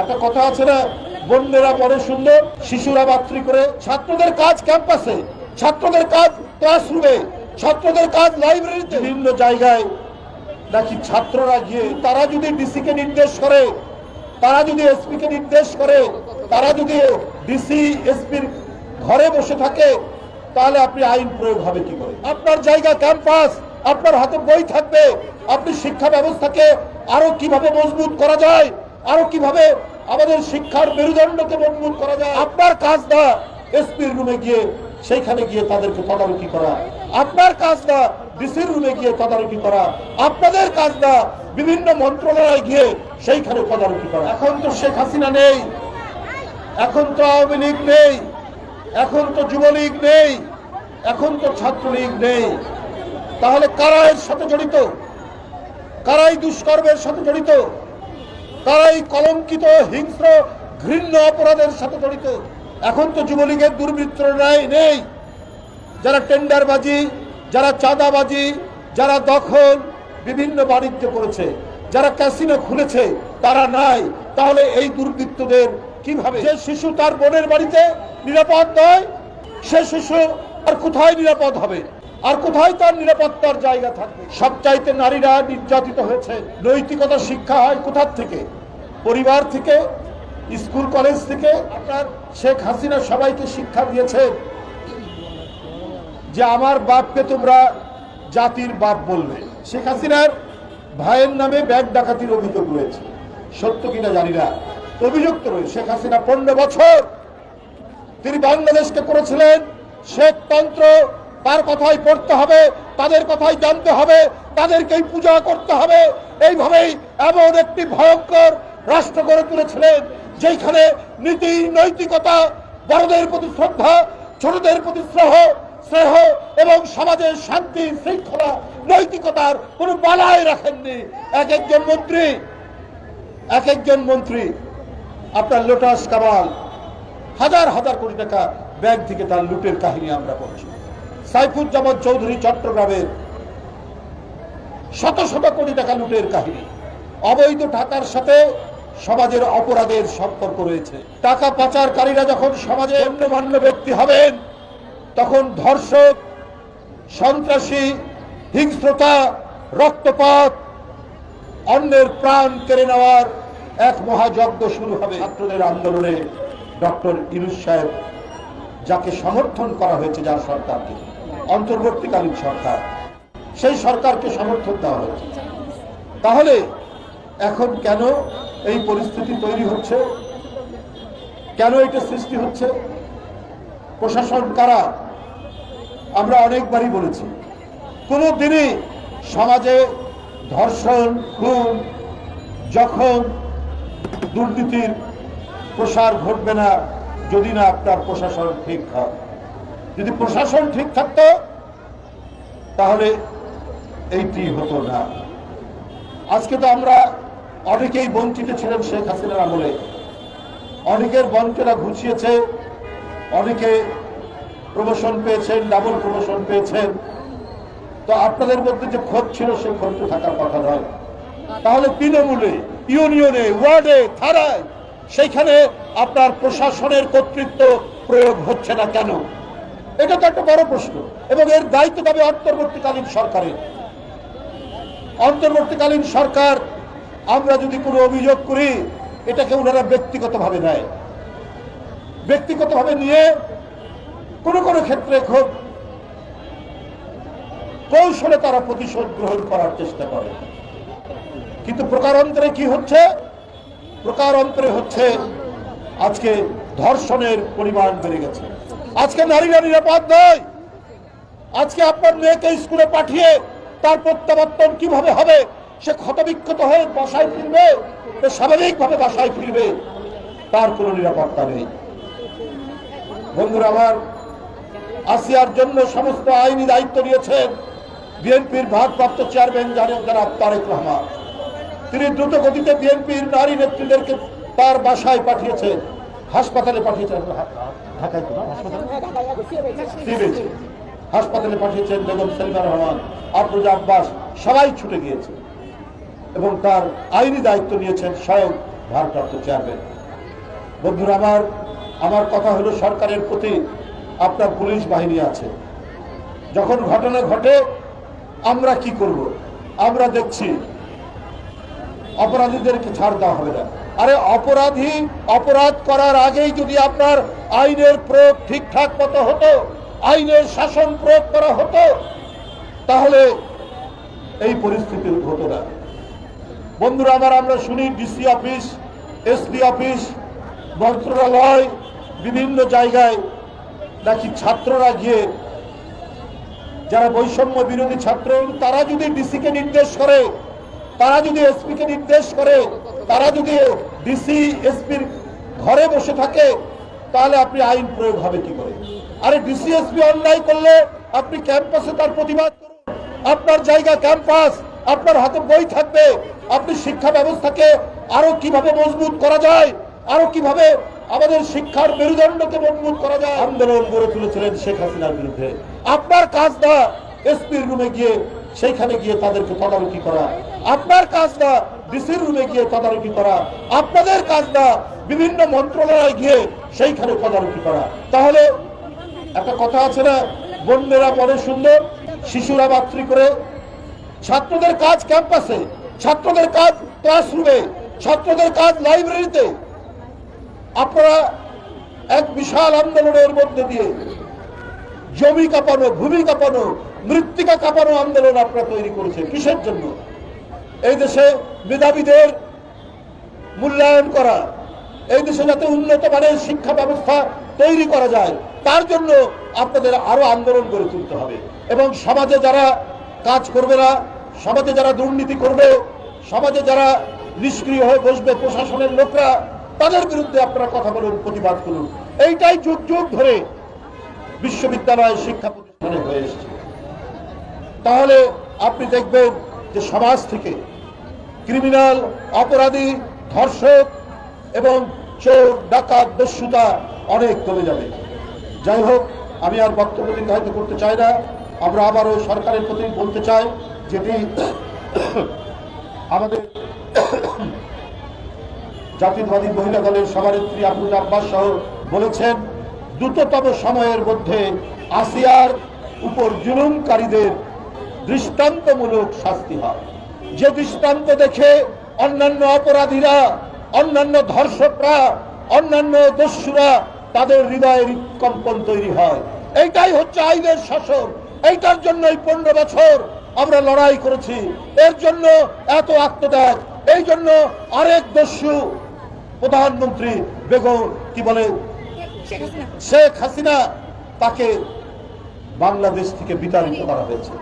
একটা কথা আছে না, বন্যেরা পরে সুন্দর, শিশুরা মাতৃ করে। ছাত্রদের কাজ ক্যাম্পাসে, ছাত্রদের কাজ ক্লাসরুমে, ছাত্রদের কাজ লাইব্রেরিতে। বিভিন্ন জায়গায় নাকি ছাত্ররা গিয়ে, তারা যদি ডিসি কে নির্দেশ করে, তারা যদি এসপি কে নির্দেশ করে, তারা যদি ডিসি, এসপির ঘরে বসে থাকে, তাহলে আপনি আইন প্রয়োগ হবে কি করে? আপনার জায়গা ক্যাম্পাস, আপনার হাতে বই থাকবে, আপনি শিক্ষা ব্যবস্থাকে আরও কীভাবে মজবুত করা যায়, আরও কীভাবে আমাদের শিক্ষার মেরুদণ্ডকে মজবুত করা যায়। আপনার কাজ না। এসপির রুমে গিয়ে সেইখানে গিয়ে তাদেরকে তদারকি করা। আপনার কাজ না। ডিসির রুমে গিয়ে তদারকি করা। আপনাদের কাজ না। বিভিন্ন মন্ত্রণালয়ে গিয়ে সেইখানে তদারকি করা। এখন তো শেখ হাসিনা নেই। এখন তো আওয়ামী লীগ নেই। এখন তো যুবলীগ নেই। এখন তো ছাত্রলীগ নেই। তাহলে কারা এর সাথে জড়িত? কারাই দুষ্কর্মের সাথে জড়িত? কারাই কলঙ্কিত হিংস্র, ঘৃণ্য অপরাধের সাথে জড়িত। এখন তো যুবলীগের দুর্বৃত্তরাই নেই। যারা টেন্ডারবাজি, যারা চাঁদাবাজি, যারা দখল বিভিন্ন বাণিজ্য করেছে, যারা ক্যাসিনো খুলেছে, তারা নাই। তাহলে এই দুর্বৃত্তদের কীভাবে? যে শিশু তার বোনের বাড়িতে নিরাপদ নয়, সে শিশু আর কোথায় নিরাপদ হবে? আর কোথায় তার নিরাপত্তার জায়গা থাকবে? সবচাইতে নারীরা নির্যাতিত হয়েছে। নৈতিকতা, শিক্ষা হয় কোথার থেকে? পরিবার থেকে, স্কুল, কলেজ থেকে? আপনার শেখ হাসিনা সবাইকে শিক্ষা দিয়েছে যে আমার বাপকে তোমরা জাতির বাপ বলবে শেখ হাসিনার ভাইয়ের নামে ব্যাগ ডাকাতির অভিযোগ রয়েছে। সত্য কিনা জানি না। অভিযোগ তো রয়েছে। শেখ হাসিনা পনেরো বছর তিনি বাংলাদেশকে করেছিলেন শেখ তন্ত্র তার কথাই পড়তে হবে, তাদের কথাই জানতে হবে, তাদেরকেই পূজা করতে হবে। এইভাবেই এমন একটি ভয়ঙ্কর রাষ্ট্র গড়ে তুলেছিলেন যেখানে নীতি, নৈতিকতা, বড়দের প্রতি শ্রদ্ধা, ছোটদের প্রতি স্নেহ স্নেহ এবং সমাজের শান্তি, শৃঙ্খলা, নৈতিকতার কোনো বালায় রাখেননি। এক একজন মন্ত্রী এক একজন মন্ত্রী, আপনার লোটাস কামাল, হাজার হাজার কোটি টাকা ব্যাংক থেকে তার লুটের কাহিনী আমরা পড়ছি। সাইফুজ্জামান চৌধুরী চট্টগ্রামের শত শত কোটি টাকা লুটের কাহিনী। অবৈধ টাকার সাথে সমাজের অপরাধের সম্পর্ক রয়েছে। টাকা পাচারকারীরা যখন সমাজে অন্যমান্য ব্যক্তি হবেন, তখন ধর্ষক, সন্ত্রাসী, হিংস্রতা, রক্তপাত, অন্যের প্রাণ কেড়ে নেওয়ার এক মহাযজ্ঞ শুরু হবে। ছাত্রদের আন্দোলনে ডক্টর ইনুস সাহেব যাকে সমর্থন করা হয়েছে যার সরকারকে। অন্তর্বর্তীকালীন সরকার। সেই সরকারকে সমর্থন দেওয়া হয়েছে। তাহলে এখন কেন এই পরিস্থিতি তৈরি হচ্ছে? কেন এটা সৃষ্টি হচ্ছে? প্রশাসন কারা? আমরা অনেকবারই বলেছি কোনো দিনই সমাজে ধর্ষণ, খুন যখন দুর্নীতির প্রসার ঘটবে না যদি না আপনার প্রশাসন ঠিক হয়। যদি প্রশাসন ঠিক থাকতো, তাহলে এইটি হতো না। আজকে তো আমরা অনেকেই বঞ্চিত ছিলেন শেখ হাসিনার আমলে। অনেকের বঞ্চনা ঘুষিয়েছে, অনেকে প্রমোশন পেয়েছেন ডাবল প্রমোশন পেয়েছেন। তো আপনাদের মধ্যে যে ক্ষোভ ছিল, সেই ক্ষোভ থাকার কথা নয়। তাহলে তৃণমূলে, ইউনিয়নে, ওয়ার্ডে, থানায়, সেইখানে আপনার প্রশাসনের কর্তৃত্ব প্রয়োগ হচ্ছে না কেন? এটা তো একটা বড় প্রশ্ন। এবং এর দায়িত্ব তবে অন্তর্বর্তীকালীন সরকারের। অন্তর্বর্তীকালীন সরকার, আমরা যদি কোনো অভিযোগ করি, এটাকে ওনারা ব্যক্তিগতভাবে নেয়। ব্যক্তিগতভাবে নিয়ে কোনো কোনো ক্ষেত্রে খুব কৌশলে তারা প্রতিশোধ গ্রহণ করার চেষ্টা করে। কিন্তু প্রকারান্তরে কি হচ্ছে? প্রকারান্তরে হচ্ছে আজকে ধর্ষণের পরিমাণ বেড়ে গেছে। আজকে নারীরা নিরাপদ নয়। আজকে আপনার মেয়েকে স্কুলে পাঠিয়ে তার প্রত্যাবর্তন কীভাবে হবে, সে ক্ষতবিক্ষত হয়ে বাসায় ফিরবে স্বাভাবিকভাবে বাসায় ফিরবে, তার কোনো নিরাপত্তা নেই। বন্ধুরা আমার, আসিয়ার জন্য সমস্ত আইনি দায়িত্ব নিয়েছেন বিএনপির ভারপ্রাপ্ত চেয়ারম্যান জানেন যারা তারেক রহমান। তিনি দ্রুত গতিতে বিএনপির নারী নেত্রীদেরকে তার বাসায় পাঠিয়েছেন। হাসপাতালে পাঠিয়েছেন ঢাকায় তো হাসপাতালে? হাসপাতালে পাঠিয়েছেন বেগম সেলিমা রহমান, আফরোজা আব্বাস, সবাই ছুটে গিয়েছে। এবং তার আইনি দায়িত্ব নিয়েছেন স্বয়ং ভারপ্রাপ্ত চেয়ারম্যান। বন্ধুরা, আমার আমার কথা হলো সরকারের প্রতি আপনার পুলিশ বাহিনী আছে। যখন ঘটনা ঘটে, আমরা কি করব? আমরা দেখছি, অপরাধীদেরকে ছাড় দেওয়া হবে না। আরে অপরাধী অপরাধ করার আগেই যদি আপনার আইনের প্রয়োগ ঠিকঠাক মতো হতো, আইনের শাসন প্রয়োগ করা হতো, তাহলে এই পরিস্থিতি হতো না বন্ধুরা আমার, আমরা শুনি ডিসি অফিস এসপি অফিস, মন্ত্রণালয়, বিভিন্ন জায়গায় নাকি ছাত্ররা গিয়ে, যারা বৈষম্য বিরোধী ছাত্র, তারা যদি ডিসিকে নির্দেশ করে, তারা যদি এসপি কে নির্দেশ করে তারা যদি ডিসি এসপির ঘরে বসে থাকে, তাহলে আপনি আইন প্রয়োগ হবে কি করে? আরে ডিসি এসপি অন্যায় করলে আপনি ক্যাম্পাসে তার প্রতিবাদ করুন। আপনার জায়গা ক্যাম্পাস, আপনার হাতে বই থাকবে। আপনি শিক্ষা ব্যবস্থাকে আরও কীভাবে মজবুত করা যায়, আরও কীভাবে আমাদের শিক্ষার মেরুদণ্ডকে মজবুত করা যায়? আন্দোলন গড়ে তুলেছিলেন শেখ হাসিনার বিরুদ্ধে। আপনার কাজ না এসপির রুমে গিয়ে সেইখানে গিয়ে তাদেরকে তদারকি করা। আপনার কাজ না ডিসির রুমে গিয়ে তদারকি করা। আপনাদের কাজ না বিভিন্ন মন্ত্রণালয়ে গিয়ে সেইখানে তদারকি করা। তাহলে একটা কথা আছে না, বন্যেরা পরে সুন্দর, শিশুরা মাতৃ করে। ছাত্রদের কাজ ক্যাম্পাসে, ছাত্রদের কাজ ক্লাসরুমে, ছাত্রদের কাজ লাইব্রেরিতে। আপনারা এক বিশাল আন্দোলনের মধ্যে দিয়ে জমি কাঁপানো, ভূমি কাঁপানো, মৃত্তিকা কাঁপানো আন্দোলন আপনারা তৈরি করেছেন। কিসের জন্য? এই দেশে মেধাবীদের মূল্যায়ন করা, এই দেশে যাতে উন্নত মানের শিক্ষা ব্যবস্থা তৈরি করা যায়, তার জন্য আপনাদের আরও আন্দোলন গড়ে তুলতে হবে। এবং সমাজে যারা কাজ করবে না, সমাজে যারা দুর্নীতি করবে, সমাজে যারা নিষ্ক্রিয় হয়ে বসবে প্রশাসনের লোকরা, তাদের বিরুদ্ধে আপনারা কথা বলুন, প্রতিবাদ করুন। এইটাই যুগ যুগ ধরে বিশ্ববিদ্যালয় শিক্ষা প্রতিষ্ঠানে হয়ে এসেছে। তাহলে আপনি দেখবেন যে সমাজ থেকে ক্রিমিনাল, অপরাধী, ধর্ষক এবং চোর, ডাকাত, দস্যুতা অনেক কমে যাবে। যাই হোক, আমি আর বক্তব্য দীর্ঘায়িত করতে চাই না। আমরা আবারও সরকারের প্রতি বলতে চাই যেটি আমাদের জাতীয়তাবাদী মহিলা দলের সভানেত্রী আব্দুল আব্বাস সহ বলেছেন, দ্রুততম সময়ের মধ্যে আসিয়ার উপর জুলুমকারীদের দৃষ্টান্তমূলক শাস্তি হয়। যে দৃষ্টান্ত দেখে অন্যান্য অপরাধীরা, অন্যান্য ধর্ষকরা, অন্যান্য দস্যুরা তাদের হৃদয়ের কম্পন তৈরি হয়। এইটাই হচ্ছে আইনের শাসন। এইটার জন্যই পনেরো বছর আমরা লড়াই করেছি। এর জন্য এত আত্মত্যাগ। এই জন্য আরেক দস্যু, প্রধানমন্ত্রী বেগম, কি বলে? শেখ হাসিনা তাকে বাংলাদেশ থেকে বিতাড়িত করা হয়েছে।